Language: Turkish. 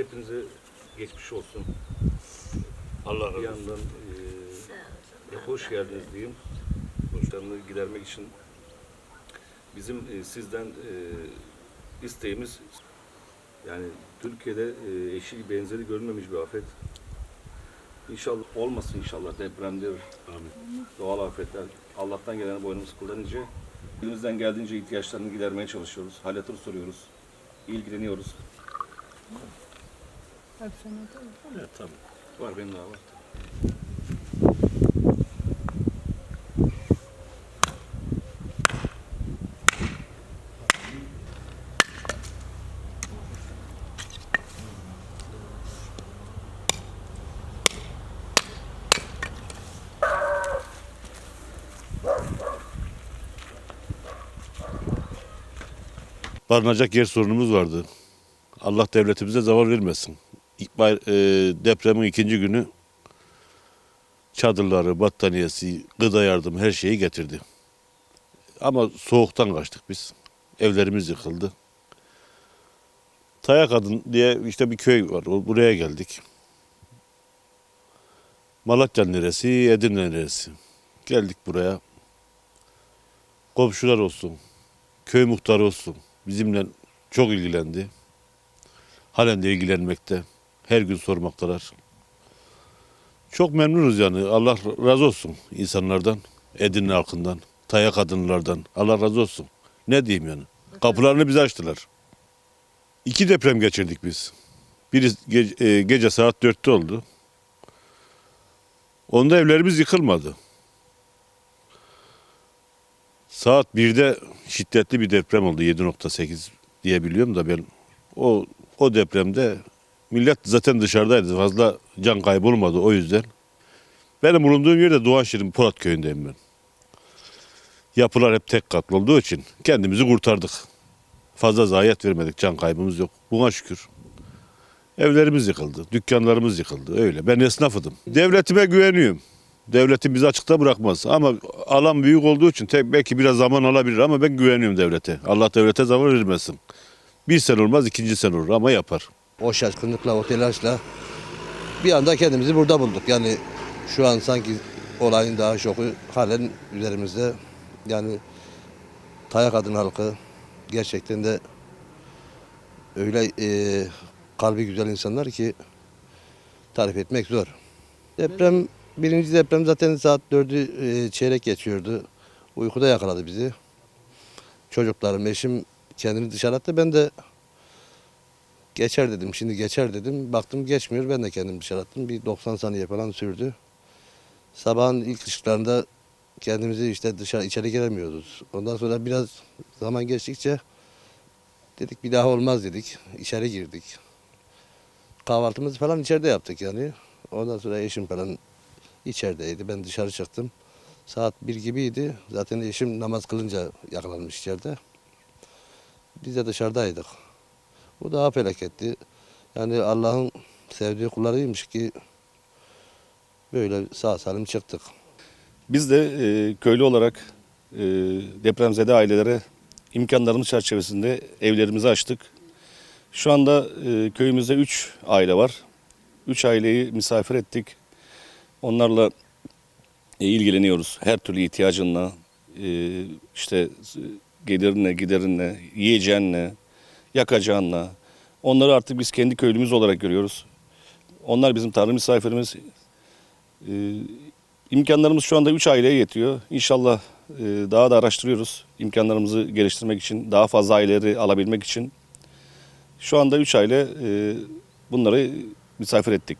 hepinize geçmiş olsun. Allah razı Bir olsun. yandan e, hoş geldiniz diyeyim. Borçlarını gidermek için bizim e, sizden e, isteğimiz yani Türkiye'de e, eşi benzeri görülmemiş bir afet. İnşallah olmasın inşallah depremdir, Amin. doğal afetler. Allah'tan gelen boynumuz kullanınca elimizden geldiğince ihtiyaçlarını gidermeye çalışıyoruz. Hal hatır soruyoruz. ilgileniyoruz. Evet, tabii. Var benim daha var. Barınacak yer sorunumuz vardı. Allah devletimize zavar vermesin. E, depremin ikinci günü çadırları, battaniyesi, gıda yardım her şeyi getirdi. Ama soğuktan kaçtık biz. Evlerimiz yıkıldı. Tayakadın diye işte bir köy var. Buraya geldik. Malatya neresi, Edirne neresi. Geldik buraya. Komşular olsun, köy muhtarı olsun bizimle çok ilgilendi. Halen de ilgilenmekte. Her gün sormaktalar. Çok memnunuz yani. Allah razı olsun insanlardan, Edirne halkından, Taya kadınlardan. Allah razı olsun. Ne diyeyim yani. Kapılarını bize açtılar. İki deprem geçirdik biz. Biri ge- e, gece saat dörtte oldu. Onda evlerimiz yıkılmadı. Saat 1'de şiddetli bir deprem oldu 7.8 diye biliyorum da ben o o depremde millet zaten dışarıdaydı fazla can kaybı olmadı o yüzden. Benim bulunduğum yerde Doğan Şirin Polat köyündeyim ben. Yapılar hep tek katlı olduğu için kendimizi kurtardık. Fazla zayiat vermedik can kaybımız yok. Buna şükür. Evlerimiz yıkıldı, dükkanlarımız yıkıldı öyle. Ben esnafıdım. Devletime güveniyorum. Devletim bizi açıkta bırakmaz. Ama alan büyük olduğu için tek belki biraz zaman alabilir ama ben güveniyorum devlete. Allah devlete zaman vermesin. Bir sene olmaz ikinci sene olur ama yapar. O şaşkınlıkla, o telaşla bir anda kendimizi burada bulduk. Yani şu an sanki olayın daha şoku halen üzerimizde. Yani Tayak adın halkı gerçekten de öyle e, kalbi güzel insanlar ki tarif etmek zor. Deprem, birinci deprem zaten saat dördü e, çeyrek geçiyordu. Uykuda yakaladı bizi. Çocuklarım, eşim kendini dışarı attı. Ben de Geçer dedim. Şimdi geçer dedim. Baktım geçmiyor. Ben de kendim dışarı attım. Bir 90 saniye falan sürdü. Sabahın ilk ışıklarında kendimizi işte dışarı içeri giremiyoruz. Ondan sonra biraz zaman geçtikçe dedik bir daha olmaz dedik. İçeri girdik. Kahvaltımızı falan içeride yaptık yani. Ondan sonra eşim falan içerideydi. Ben dışarı çıktım. Saat bir gibiydi. Zaten eşim namaz kılınca yakalanmış içeride. Biz de dışarıdaydık. Bu daha felaketti. Yani Allah'ın sevdiği kullarıymış ki böyle sağ salim çıktık. Biz de e, köylü olarak e, depremzede ailelere imkanlarımız çerçevesinde evlerimizi açtık. Şu anda e, köyümüzde 3 aile var. 3 aileyi misafir ettik. Onlarla e, ilgileniyoruz. Her türlü ihtiyacınla, e, işte e, gelirinle, giderinle, yiyeceğinle, yakacağınla. Onları artık biz kendi köylümüz olarak görüyoruz. Onlar bizim tanrı misafirimiz. E, İmkanlarımız şu anda 3 aileye yetiyor. İnşallah e, daha da araştırıyoruz. İmkanlarımızı geliştirmek için, daha fazla aileleri alabilmek için. Şu anda 3 aile e, bunları misafir ettik.